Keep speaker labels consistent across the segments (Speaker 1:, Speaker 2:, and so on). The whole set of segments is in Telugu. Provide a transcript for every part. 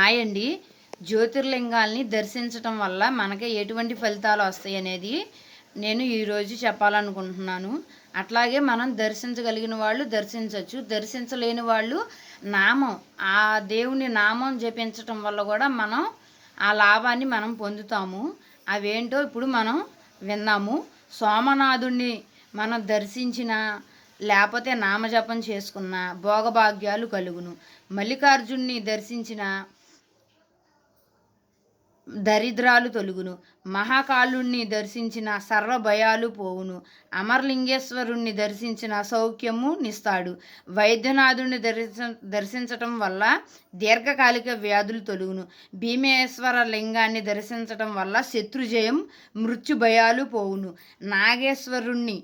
Speaker 1: హాయ్ అండి జ్యోతిర్లింగాల్ని దర్శించటం వల్ల మనకి ఎటువంటి ఫలితాలు వస్తాయి అనేది నేను ఈరోజు చెప్పాలనుకుంటున్నాను అట్లాగే మనం దర్శించగలిగిన వాళ్ళు దర్శించవచ్చు దర్శించలేని వాళ్ళు నామం ఆ దేవుని నామం జపించటం వల్ల కూడా మనం ఆ లాభాన్ని మనం పొందుతాము అవేంటో ఇప్పుడు మనం విన్నాము సోమనాథుణ్ణి మనం దర్శించిన లేకపోతే నామజపం చేసుకున్న భోగభాగ్యాలు కలుగును మల్లికార్జున్ని దర్శించిన దరిద్రాలు తొలుగును మహాకాలుణ్ణి దర్శించిన సర్వ భయాలు పోవును అమర్లింగేశ్వరుణ్ణి దర్శించిన సౌఖ్యము నిస్తాడు వైద్యనాథుణ్ణి దర్శ దర్శించటం వల్ల దీర్ఘకాలిక వ్యాధులు తొలుగును భీమేశ్వర లింగాన్ని దర్శించటం వల్ల శత్రుజయం మృత్యు భయాలు పోవును నాగేశ్వరుణ్ణి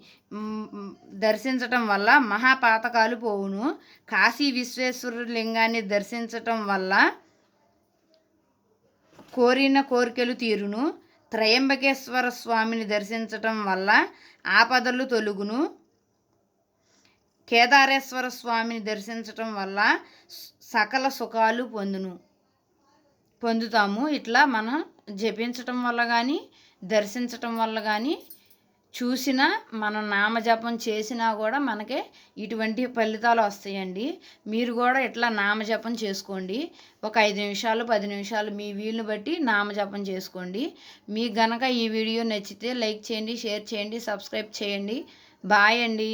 Speaker 1: దర్శించటం వల్ల మహాపాతకాలు పోవును కాశీ విశ్వేశ్వరుడు లింగాన్ని దర్శించటం వల్ల కోరిన కోరికలు తీరును త్రయంబకేశ్వర స్వామిని దర్శించటం వల్ల ఆపదలు తొలుగును కేదారేశ్వర స్వామిని దర్శించటం వల్ల సకల సుఖాలు పొందును పొందుతాము ఇట్లా మనం జపించటం వల్ల కానీ దర్శించటం వల్ల కానీ చూసినా మనం నామజపం చేసినా కూడా మనకే ఇటువంటి ఫలితాలు వస్తాయండి మీరు కూడా ఇట్లా నామజపం చేసుకోండి ఒక ఐదు నిమిషాలు పది నిమిషాలు మీ వీలుని బట్టి నామజపం చేసుకోండి మీకు గనక ఈ వీడియో నచ్చితే లైక్ చేయండి షేర్ చేయండి సబ్స్క్రైబ్ చేయండి బాయ్ అండి